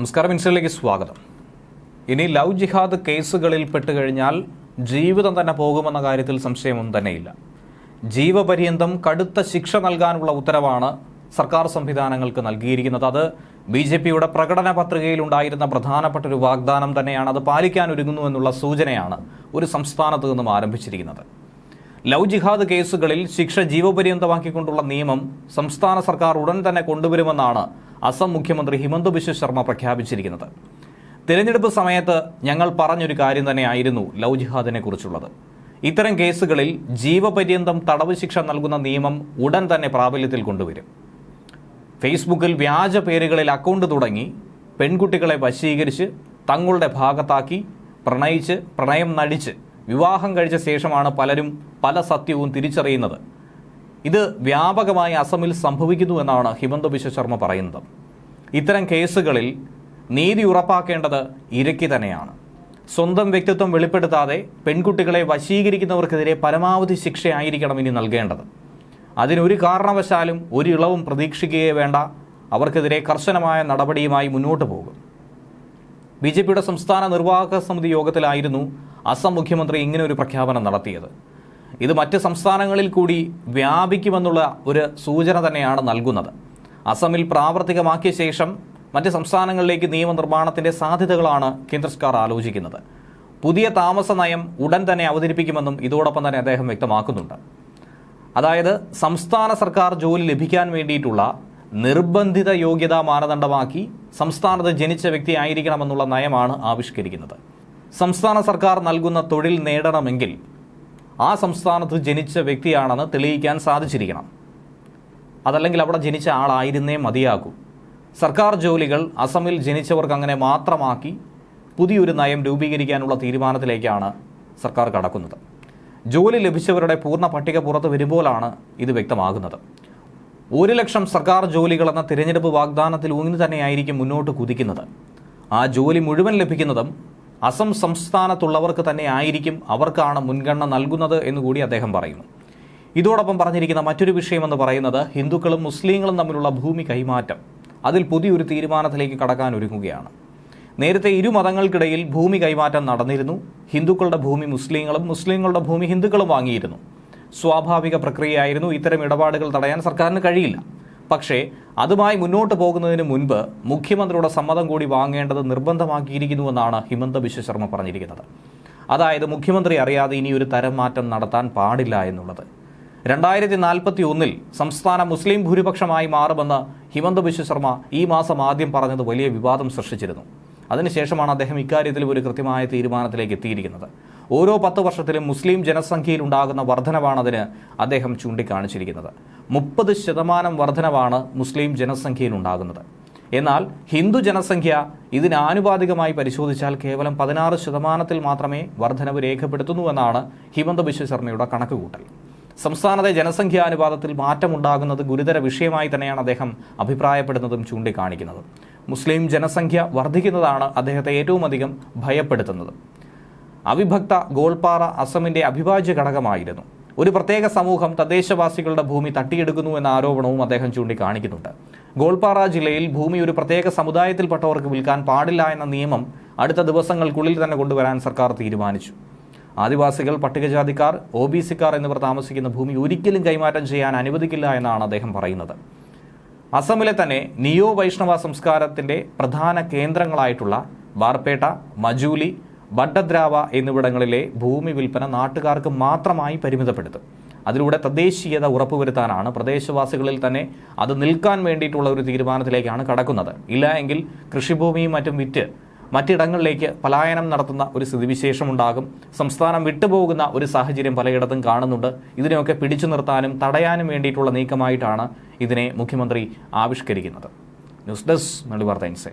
നമസ്കാരം ഇൻസ്റ്റയിലേക്ക് സ്വാഗതം. ഇനി ലവ് ജിഹാദ് കേസുകളിൽ പെട്ടുകഴിഞ്ഞാൽ ജീവിതം തന്നെ പോകുമെന്ന കാര്യത്തിൽ സംശയമൊന്നും തന്നെയില്ല. ജീവപര്യന്തം കടുത്ത ശിക്ഷ നൽകാനുള്ള ഉത്തരവാണ് സർക്കാർ സംവിധാനങ്ങൾക്ക് നൽകിയിരിക്കുന്നത്. അത് ബി ജെ പിയുടെ പ്രകടന പത്രികയിൽ ഉണ്ടായിരുന്ന പ്രധാനപ്പെട്ട ഒരു വാഗ്ദാനം തന്നെയാണ്. അത് പാലിക്കാൻ ഒരുങ്ങുന്നു എന്നുള്ള സൂചനയാണ് ഒരു സംസ്ഥാനത്ത് നിന്നും ആരംഭിച്ചിരിക്കുന്നത്. ലവ് ജിഹാദ് കേസുകളിൽ ശിക്ഷ ജീവപര്യന്തമാക്കിക്കൊണ്ടുള്ള നിയമം സംസ്ഥാന സർക്കാർ ഉടൻ തന്നെ കൊണ്ടുവരുമെന്നാണ് അസം മുഖ്യമന്ത്രി ഹിമന്ത ബിശ്വ ശർമ്മ പ്രഖ്യാപിച്ചിരിക്കുന്നത്. തിരഞ്ഞെടുപ്പ് സമയത്ത് ഞങ്ങൾ പറഞ്ഞൊരു കാര്യം തന്നെയായിരുന്നു ലവ് ജിഹാദിനെ കുറിച്ചുള്ളത്. ഇത്തരം കേസുകളിൽ ജീവപര്യന്തം തടവ് ശിക്ഷ നൽകുന്ന നിയമം ഉടൻ തന്നെ പ്രാബല്യത്തിൽ കൊണ്ടുവരും. ഫേസ്ബുക്കിൽ വ്യാജ പേരുകളിൽ അക്കൗണ്ട് തുടങ്ങി പെൺകുട്ടികളെ വശീകരിച്ച് തങ്ങളുടെ ഭാഗത്താക്കി പ്രണയിച്ച് പ്രണയം നടിച്ച് വിവാഹം കഴിച്ച ശേഷമാണ് പലരും പല സത്യവും തിരിച്ചറിയുന്നത്. ഇത് വ്യാപകമായി അസമിൽ സംഭവിക്കുന്നു എന്നാണ് ഹിമന്ത ബിശ്വ ശർമ്മ പറയുന്നത്. ഇത്തരം കേസുകളിൽ നീതി ഉറപ്പാക്കേണ്ടത് ഇരക്കി തന്നെയാണ്. സ്വന്തം വ്യക്തിത്വം വെളിപ്പെടുത്താതെ പെൺകുട്ടികളെ വശീകരിക്കുന്നവർക്കെതിരെ പരമാവധി ശിക്ഷയായിരിക്കണം ഇനി നൽകേണ്ടത്. അതിനൊരു കാരണവശാലും ഒരു ഇളവും പ്രതീക്ഷിക്കുകയേ വേണ്ട. അവർക്കെതിരെ കർശനമായ നടപടിയുമായി മുന്നോട്ട് പോകും. ബി ജെ പിയുടെ സംസ്ഥാന നിർവാഹക സമിതി യോഗത്തിലായിരുന്നു അസം മുഖ്യമന്ത്രി ഇങ്ങനെ ഒരു പ്രഖ്യാപനം നടത്തിയത്. ഇത് മറ്റ് സംസ്ഥാനങ്ങളിൽ കൂടി വ്യാപിക്കുമെന്നുള്ള ഒരു സൂചന തന്നെയാണ് നൽകുന്നത്. അസമിൽ പ്രാവർത്തികമാക്കിയ ശേഷം മറ്റ് സംസ്ഥാനങ്ങളിലേക്ക് നിയമനിർമ്മാണത്തിന്റെ സാധ്യതകളാണ് കേന്ദ്ര സർക്കാർ ആലോചിക്കുന്നത്. പുതിയ താമസ നയം ഉടൻ തന്നെ അവതരിപ്പിക്കുമെന്നും ഇതോടൊപ്പം തന്നെ അദ്ദേഹം വ്യക്തമാക്കുന്നുണ്ട്. അതായത് സംസ്ഥാന സർക്കാർ ജോലി ലഭിക്കാൻ വേണ്ടിയിട്ടുള്ള നിർബന്ധിത യോഗ്യതാ മാനദണ്ഡമാക്കി സംസ്ഥാനത്ത് ജനിച്ച വ്യക്തി ആയിരിക്കണമെന്നുള്ള നയമാണ് ആവിഷ്കരിക്കുന്നത്. സംസ്ഥാന സർക്കാർ നൽകുന്ന തൊഴിൽ നേടണമെങ്കിൽ ആ സംസ്ഥാനത്ത് ജനിച്ച വ്യക്തിയാണെന്ന് തെളിയിക്കാൻ സാധിച്ചിരിക്കണം. അതല്ലെങ്കിൽ അവിടെ ജനിച്ച ആളായിരുന്നേ മതിയാകൂ. സർക്കാർ ജോലികൾ അസമിൽ ജനിച്ചവർക്ക് അങ്ങനെ മാത്രമാക്കി പുതിയൊരു നയം രൂപീകരിക്കാനുള്ള തീരുമാനത്തിലേക്കാണ് സർക്കാർ കടക്കുന്നത്. ജോലി ലഭിച്ചവരുടെ പൂർണ പട്ടിക പുറത്ത് വരുമ്പോഴാണ് ഇത് വ്യക്തമാകുന്നത്. ഒരു ലക്ഷം സർക്കാർ ജോലികളെന്ന തിരഞ്ഞെടുപ്പ് വാഗ്ദാനത്തിൽ ഊന്നി തന്നെയായിരിക്കും മുന്നോട്ട് കുതിക്കുന്നത്. ആ ജോലി മുഴുവൻ ലഭിക്കുന്നതും അസം സംസ്ഥാനത്തുള്ളവർക്ക് തന്നെ ആയിരിക്കും അവർക്കാണ് മുൻഗണന നൽകുന്നത് എന്നുകൂടി അദ്ദേഹം പറയുന്നു. ഇതോടൊപ്പം പറഞ്ഞിരിക്കുന്ന മറ്റൊരു വിഷയമെന്ന് പറയുന്നത് ഹിന്ദുക്കളും മുസ്ലിങ്ങളും തമ്മിലുള്ള ഭൂമി കൈമാറ്റം. അതിൽ പുതിയൊരു തീരുമാനത്തിലേക്ക് കടക്കാൻ ഒരുങ്ങുകയാണ്. നേരത്തെ ഇരു മതങ്ങൾക്കിടയിൽ ഭൂമി കൈമാറ്റം നടന്നിരുന്നു. ഹിന്ദുക്കളുടെ ഭൂമി മുസ്ലിങ്ങളും മുസ്ലിങ്ങളുടെ ഭൂമി ഹിന്ദുക്കളും വാങ്ങിയിരുന്നു. സ്വാഭാവിക പ്രക്രിയയായിരുന്നു ഇത്തരം ഇടപാടുകൾ തടയാൻ സർക്കാരിന് കഴിയില്ല. പക്ഷേ അതുമായി മുന്നോട്ട് പോകുന്നതിന് മുൻപ് മുഖ്യമന്ത്രിയുടെ സമ്മതം കൂടി വാങ്ങേണ്ടത് നിർബന്ധമാക്കിയിരിക്കുന്നുവെന്നാണ് ഹിമന്ത ബിശ്വ ശർമ്മ പറഞ്ഞിരിക്കുന്നത്. അതായത് മുഖ്യമന്ത്രി അറിയാതെ ഇനി ഒരു തരം മാറ്റം നടത്താൻ പാടില്ല എന്നുള്ളത്. രണ്ടായിരത്തി നാൽപ്പത്തി ഒന്നിൽ സംസ്ഥാന മുസ്ലിം ഭൂരിപക്ഷമായി മാറുമെന്ന് ഹിമന്ത ബിശ്വ ശർമ്മ ഈ മാസം ആദ്യം പറഞ്ഞത് വലിയ വിവാദം സൃഷ്ടിച്ചിരുന്നു. അതിനുശേഷമാണ് അദ്ദേഹം ഇക്കാര്യത്തിൽ ഒരു കൃത്യമായ തീരുമാനത്തിലേക്ക് എത്തിയിരിക്കുന്നത്. ഓരോ പത്ത് വർഷത്തിലും മുസ്ലിം ജനസംഖ്യയിൽ ഉണ്ടാകുന്ന വർധനവാണതിന് അദ്ദേഹം ചൂണ്ടിക്കാണിച്ചിരിക്കുന്നത്. മുപ്പത് ശതമാനം വർധനവാണ് മുസ്ലിം ജനസംഖ്യയിൽ ഉണ്ടാകുന്നത്. എന്നാൽ ഹിന്ദു ജനസംഖ്യ ഇതിന് ആനുപാതികമായി പരിശോധിച്ചാൽ കേവലം പതിനാറ് ശതമാനത്തിൽ മാത്രമേ വർധനവ് രേഖപ്പെടുത്തുന്നുവെന്നാണ് ഹിമന്ത ബിശ്വ ശർമ്മയുടെ കണക്കുകൂട്ടൽ. സംസ്ഥാനത്തെ ജനസംഖ്യാനുപാതത്തിൽ മാറ്റമുണ്ടാകുന്നത് ഗുരുതര വിഷയമായി തന്നെയാണ് അദ്ദേഹം അഭിപ്രായപ്പെടുന്നതും ചൂണ്ടിക്കാണിക്കുന്നതും. മുസ്ലിം ജനസംഖ്യ വർദ്ധിക്കുന്നതാണ് അദ്ദേഹത്തെ ഏറ്റവും അധികം ഭയപ്പെടുത്തുന്നത്. അവിഭക്ത ഗോൾപാറ അസമിന്റെ അവിഭാജ്യ ഘടകമായിരുന്നു. ഒരു പ്രത്യേക സമൂഹം തദ്ദേശവാസികളുടെ ഭൂമി തട്ടിയെടുക്കുന്നു എന്ന ആരോപണവും അദ്ദേഹം ചൂണ്ടിക്കാണിക്കുന്നുണ്ട്. ഗോൾപാറ ജില്ലയിൽ ഭൂമി ഒരു പ്രത്യേക സമുദായത്തിൽപ്പെട്ടവർക്ക് വിൽക്കാൻ പാടില്ല എന്ന നിയമം അടുത്ത ദിവസങ്ങൾക്കുള്ളിൽ തന്നെ കൊണ്ടുവരാൻ സർക്കാർ തീരുമാനിച്ചു. ആദിവാസികൾ പട്ടികജാതിക്കാർ ഒ ബി സിക്കാർ എന്നിവർ താമസിക്കുന്ന ഭൂമി ഒരിക്കലും കൈമാറ്റം ചെയ്യാൻ അനുവദിക്കില്ല എന്നാണ് അദ്ദേഹം പറയുന്നത്. അസമിലെ തന്നെ നിയോ വൈഷ്ണവ സംസ്കാരത്തിന്റെ പ്രധാന കേന്ദ്രങ്ങളായിട്ടുള്ള ബാർപേട്ട മജൂലി ബഡദ്രാവ എന്നിവിടങ്ങളിലെ ഭൂമി വിൽപ്പന നാട്ടുകാർക്ക് മാത്രമായി പരിമിതപ്പെടുത്തും. അതിലൂടെ തദ്ദേശീയത ഉറപ്പുവരുത്താനാണ് പ്രദേശവാസികളിൽ തന്നെ അത് നിൽക്കാൻ വേണ്ടിയിട്ടുള്ള ഒരു തീരുമാനത്തിലേക്കാണ് കടക്കുന്നത്. ഇല്ല എങ്കിൽ കൃഷിഭൂമിയും മറ്റും വിറ്റ് മറ്റിടങ്ങളിലേക്ക് പലായനം നടത്തുന്ന ഒരു സ്ഥിതിവിശേഷമുണ്ടാകും സംസ്ഥാനം വിട്ടുപോകുന്ന ഒരു സാഹചര്യം പലയിടത്തും കാണുന്നുണ്ട്. ഇതിനെയൊക്കെ പിടിച്ചു നിർത്താനും തടയാനും വേണ്ടിയിട്ടുള്ള നീക്കമായിട്ടാണ് ഇതിനെ മുഖ്യമന്ത്രി ആവിഷ്കരിക്കുന്നത്. News desk Malabar ടൈംസേ